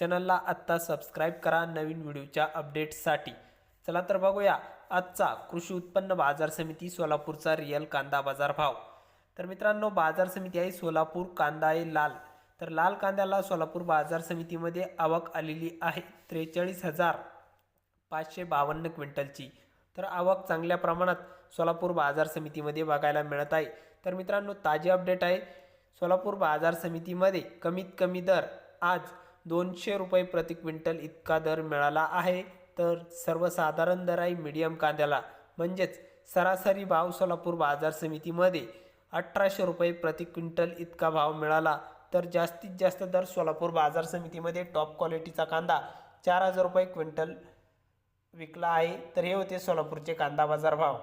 चॅनलला आत्ता सबस्क्राईब करा नवीन व्हिडिओच्या अपडेट्ससाठी चला तर बघूया आजचा कृषी उत्पन्न बाजार समिती सोलापूरचा रिअल कांदा बाजार भाव. तर मित्रांनो बाजार समिती आहे सोलापूर कांदा आहे लाल. तर लाल कांद्याला सोलापूर बाजार समितीमध्ये आवक आलेली आहे त्रेचाळीस हजार पाचशे बावन्न क्विंटलची. तर आवक चांगल्या प्रमाणात सोलापूर बाजार समितीमध्ये बघायला मिळत आहे. तर मित्रांनो ताजी अपडेट आहे. सोलापूर बाजार समितीमध्ये कमीत कमी दर आज दोनशे रुपये प्रति क्विंटल इतका दर मिळाला आहे. तर सर्वसाधारण दर आहे मीडियम कांद्याला म्हणजेच सरासरी भाव सोलापूर बाजार समितीमध्ये अठराशे रुपये प्रति क्विंटल इतका भाव मिळाला. तर जास्तीत जास्त दर सोलापूर बाजार समितीमध्ये टॉप क्वालिटीचा कांदा चार हजार रुपये क्विंटल विकला आहे. तर हे होते सोलापूरचे कांदा बाजार भाव.